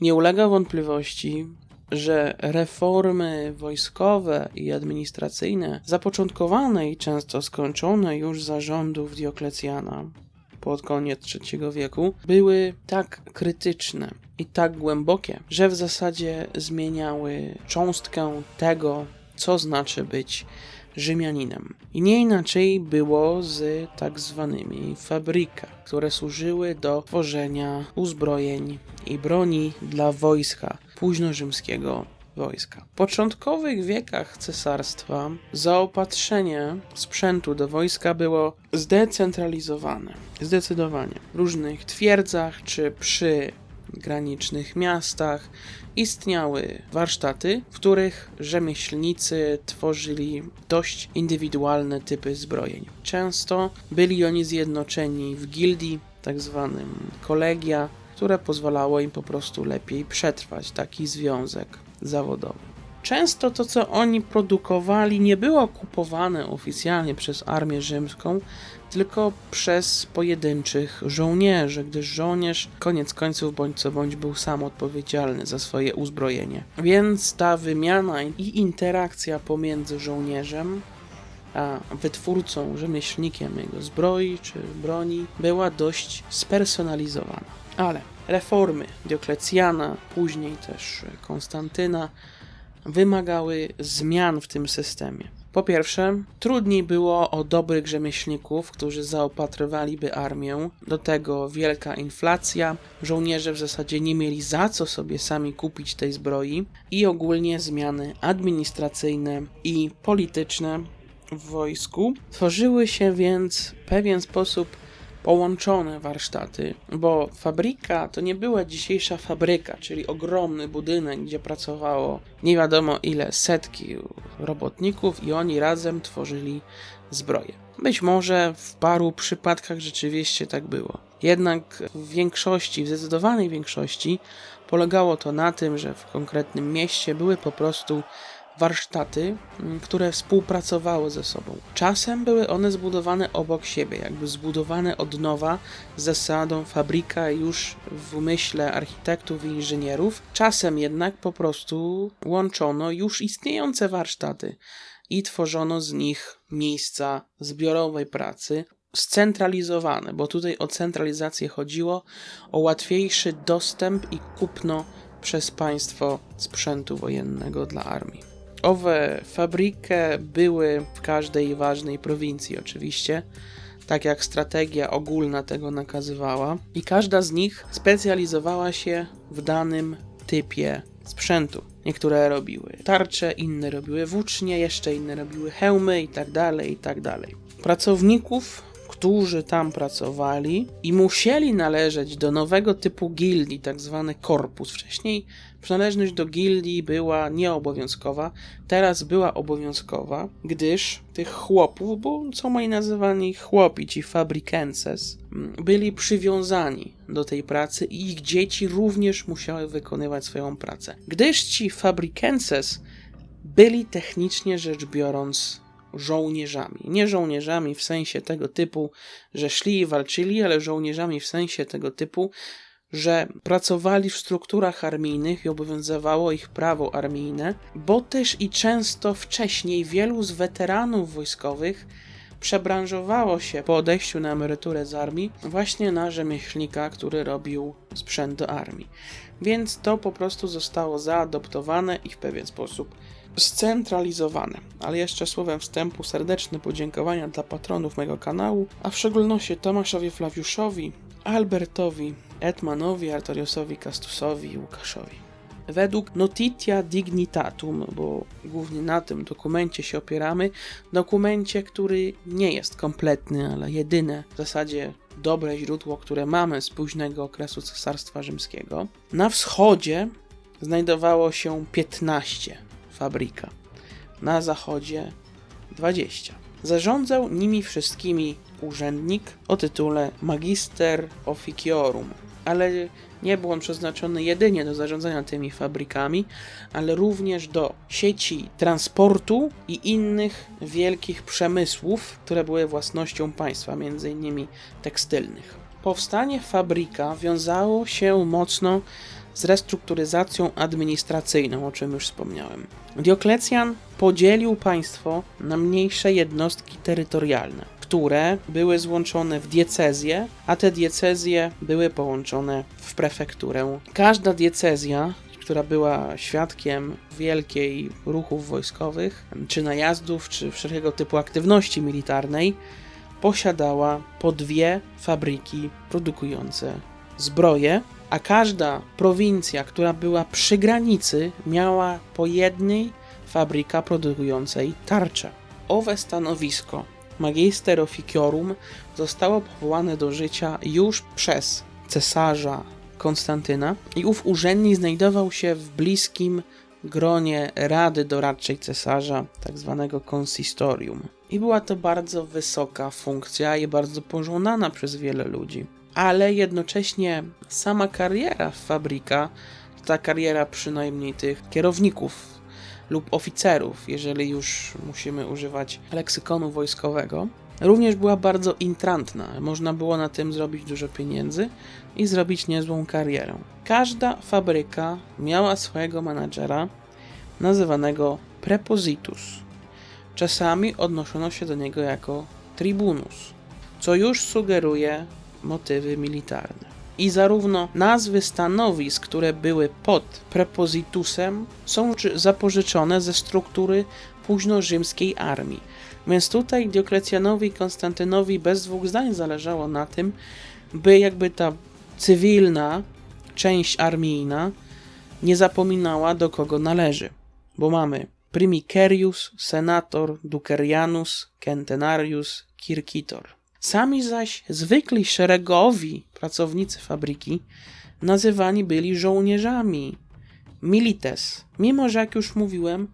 Nie ulega wątpliwości, że reformy wojskowe i administracyjne, zapoczątkowane i często skończone już za rządów Dioklecjana pod koniec III wieku, były tak krytyczne i tak głębokie, że w zasadzie zmieniały cząstkę tego, co znaczy być Rzymianinem. I nie inaczej było z tak zwanymi fabryka, które służyły do tworzenia uzbrojeń i broni dla wojska późnorzymskiego wojska. W początkowych wiekach cesarstwa zaopatrzenie sprzętu do wojska było zdecentralizowane. Zdecydowanie. W różnych twierdzach czy przy granicznych miastach istniały warsztaty, w których rzemieślnicy tworzyli dość indywidualne typy zbrojeń. Często byli oni zjednoczeni w gildii, tak zwanym kolegia, które pozwalało im po prostu lepiej przetrwać taki związek zawodowy. Często to, co oni produkowali, nie było kupowane oficjalnie przez armię rzymską, tylko przez pojedynczych żołnierzy, gdyż żołnierz koniec końców bądź co bądź był sam odpowiedzialny za swoje uzbrojenie. Więc ta wymiana i interakcja pomiędzy żołnierzem a wytwórcą, rzemieślnikiem jego zbroi czy broni była dość spersonalizowana. Ale reformy Dioklecjana, później też Konstantyna, wymagały zmian w tym systemie. Po pierwsze, trudniej było o dobrych rzemieślników, którzy zaopatrywaliby armię. Do tego wielka inflacja, żołnierze w zasadzie nie mieli za co sobie sami kupić tej zbroi i ogólnie zmiany administracyjne i polityczne w wojsku. Tworzyły się więc w pewien sposób połączone warsztaty, bo fabryka to nie była dzisiejsza fabryka, czyli ogromny budynek, gdzie pracowało nie wiadomo ile setki robotników i oni razem tworzyli zbroję. Być może w paru przypadkach rzeczywiście tak było. Jednak w większości, w zdecydowanej większości polegało to na tym, że w konkretnym mieście były po prostu warsztaty, mm, które współpracowały ze sobą. Czasem były one zbudowane obok siebie, jakby zbudowane od nowa z zasadą fabryka już w umyśle architektów i inżynierów. Czasem jednak po prostu łączono już istniejące warsztaty i tworzono z nich miejsca zbiorowej pracy, scentralizowane, bo tutaj o centralizację chodziło, o łatwiejszy dostęp i kupno przez państwo sprzętu wojennego dla armii. Owe fabryki były w każdej ważnej prowincji, oczywiście, tak jak strategia ogólna tego nakazywała, i każda z nich specjalizowała się w danym typie sprzętu. Niektóre robiły tarcze, inne robiły włócznie, jeszcze inne robiły hełmy i tak dalej, i tak dalej. Pracowników którzy tam pracowali i musieli należeć do nowego typu gildii, tak zwany korpus. Wcześniej przynależność do gildii była nieobowiązkowa, teraz była obowiązkowa, gdyż tych chłopów, bo co moi nazywani chłopi, ci fabrikenses, byli przywiązani do tej pracy i ich dzieci również musiały wykonywać swoją pracę. Gdyż ci fabrikenses byli technicznie rzecz biorąc żołnierzami. Nie żołnierzami w sensie tego typu, że szli i walczyli, ale żołnierzami w sensie tego typu, że pracowali w strukturach armijnych i obowiązywało ich prawo armijne, bo też i często wcześniej wielu z weteranów wojskowych przebranżowało się po odejściu na emeryturę z armii właśnie na rzemieślnika, który robił sprzęt do armii. Więc to po prostu zostało zaadoptowane i w pewien sposób scentralizowane. Ale jeszcze słowem wstępu serdeczne podziękowania dla patronów mojego kanału, a w szczególności Tomaszowi Flawiuszowi, Albertowi, Etmanowi, Artoriosowi, Kastusowi i Łukaszowi. Według Notitia Dignitatum, bo głównie na tym dokumencie się opieramy, dokumencie, który nie jest kompletny, ale jedyne w zasadzie dobre źródło, które mamy z późnego okresu Cesarstwa Rzymskiego, na wschodzie znajdowało się 15 fabryka. Na zachodzie 20. Zarządzał nimi wszystkimi urzędnik o tytule Magister Officiorum, ale nie był on przeznaczony jedynie do zarządzania tymi fabrykami, ale również do sieci transportu i innych wielkich przemysłów, które były własnością państwa, m.in. tekstylnych. Powstanie fabryka wiązało się mocno z restrukturyzacją administracyjną, o czym już wspomniałem. Dioklecjan podzielił państwo na mniejsze jednostki terytorialne, które były złączone w diecezje, a te diecezje były połączone w prefekturę. Każda diecezja która była świadkiem wielkiej ruchów wojskowych, czy najazdów, czy wszelkiego typu aktywności militarnej, posiadała po dwie fabryki produkujące zbroje, a każda prowincja, która była przy granicy, miała po jednej fabryka produkującej tarcze. Owe stanowisko Magister Officiorum zostało powołane do życia już przez cesarza Konstantyna i ów urzędnik znajdował się w bliskim gronie Rady Doradczej Cesarza, tak zwanego konsistorium. I była to bardzo wysoka funkcja i bardzo pożądana przez wiele ludzi. Ale jednocześnie sama kariera fabryka, ta kariera przynajmniej tych kierowników lub oficerów, jeżeli już musimy używać leksykonu wojskowego, również była bardzo intrantna. Można było na tym zrobić dużo pieniędzy i zrobić niezłą karierę. Każda fabryka miała swojego menadżera, nazywanego prepositus. Czasami odnoszono się do niego jako tribunus, co już sugeruje motywy militarne. I zarówno nazwy stanowisk, które były pod prepositusem, są zapożyczone ze struktury późno-rzymskiej armii. Więc tutaj Dioklecjanowi i Konstantynowi bez dwóch zdań zależało na tym, by jakby ta cywilna część armijna nie zapominała do kogo należy. Bo mamy Primicerius, Senator, Ducerianus, Centenarius, Kirkitor. Sami zaś zwykli szeregowi pracownicy fabryki nazywani byli żołnierzami, milites, mimo że jak już mówiłem,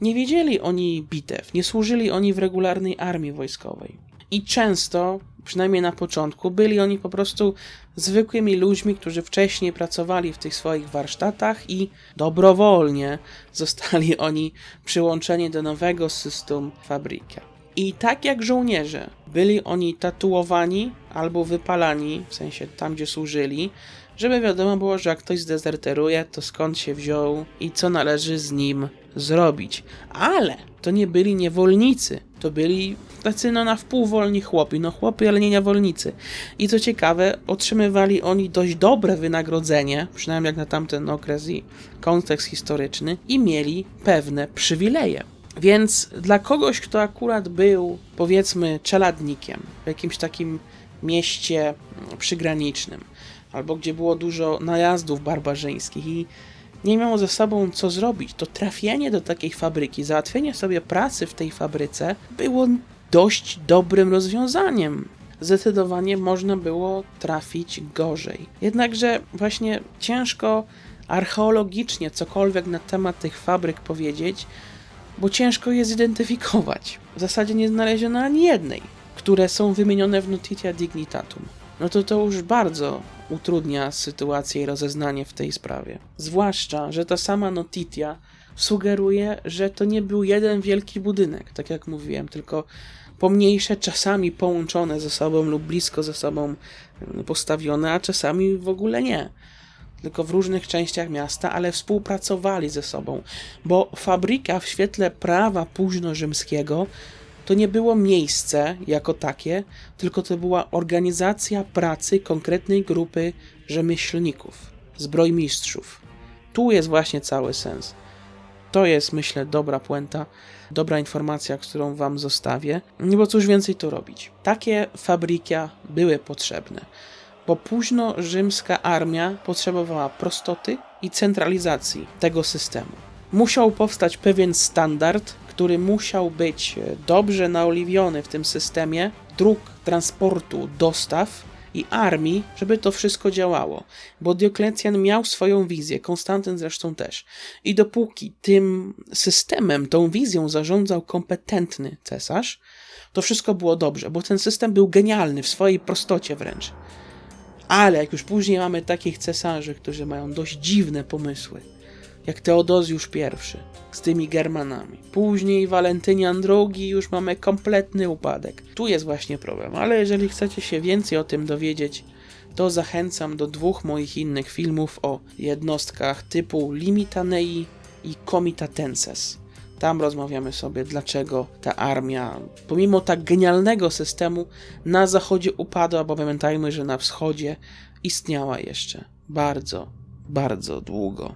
nie wiedzieli oni bitew, nie służyli oni w regularnej armii wojskowej. I często, przynajmniej na początku, byli oni po prostu zwykłymi ludźmi, którzy wcześniej pracowali w tych swoich warsztatach i dobrowolnie zostali oni przyłączeni do nowego systemu fabryka. I tak jak żołnierze, byli oni tatuowani albo wypalani, w sensie tam, gdzie służyli, żeby wiadomo było, że jak ktoś zdezerteruje, to skąd się wziął i co należy z nim zrobić. Ale to nie byli niewolnicy, to byli tacy no na wpół wolni chłopi, no chłopy, ale nie niewolnicy. I co ciekawe, otrzymywali oni dość dobre wynagrodzenie, przynajmniej jak na tamten okres i kontekst historyczny, i mieli pewne przywileje. Więc dla kogoś, kto akurat był, powiedzmy, czeladnikiem w jakimś takim mieście przygranicznym, albo gdzie było dużo najazdów barbarzyńskich i nie miało ze sobą co zrobić, to trafienie do takiej fabryki, załatwienie sobie pracy w tej fabryce było dość dobrym rozwiązaniem. Zdecydowanie można było trafić gorzej. Jednakże właśnie ciężko archeologicznie cokolwiek na temat tych fabryk powiedzieć, bo ciężko je zidentyfikować. W zasadzie nie znaleziono ani jednej, które są wymienione w Notitia Dignitatum. No to to już bardzo utrudnia sytuację i rozeznanie w tej sprawie. Zwłaszcza, że ta sama Notitia sugeruje, że to nie był jeden wielki budynek, tak jak mówiłem, tylko pomniejsze, czasami połączone ze sobą lub blisko ze sobą postawione, a czasami w ogóle nie tylko w różnych częściach miasta, ale współpracowali ze sobą, bo fabryka w świetle prawa późno-rzymskiego to nie było miejsce jako takie, tylko to była organizacja pracy konkretnej grupy rzemieślników, zbrojmistrzów. Tu jest właśnie cały sens. To jest, myślę, dobra puenta, dobra informacja, którą Wam zostawię, bo cóż więcej tu robić. Takie fabryki były potrzebne bo późno rzymska armia potrzebowała prostoty i centralizacji tego systemu. Musiał powstać pewien standard, który musiał być dobrze naoliwiony w tym systemie dróg transportu, dostaw i armii, żeby to wszystko działało. Bo Dioklecjan miał swoją wizję, Konstantyn zresztą też. I dopóki tym systemem, tą wizją zarządzał kompetentny cesarz, to wszystko było dobrze, bo ten system był genialny w swojej prostocie wręcz. Ale jak już później mamy takich cesarzy, którzy mają dość dziwne pomysły, jak Teodozjusz I z tymi Germanami. Później Walentynian II już mamy kompletny upadek. Tu jest właśnie problem, ale jeżeli chcecie się więcej o tym dowiedzieć, to zachęcam do dwóch moich innych filmów o jednostkach typu Limitanei i Comitatenses. Tam rozmawiamy sobie, dlaczego ta armia, pomimo tak genialnego systemu, na zachodzie upadła, bo pamiętajmy, że na wschodzie istniała jeszcze bardzo, bardzo długo.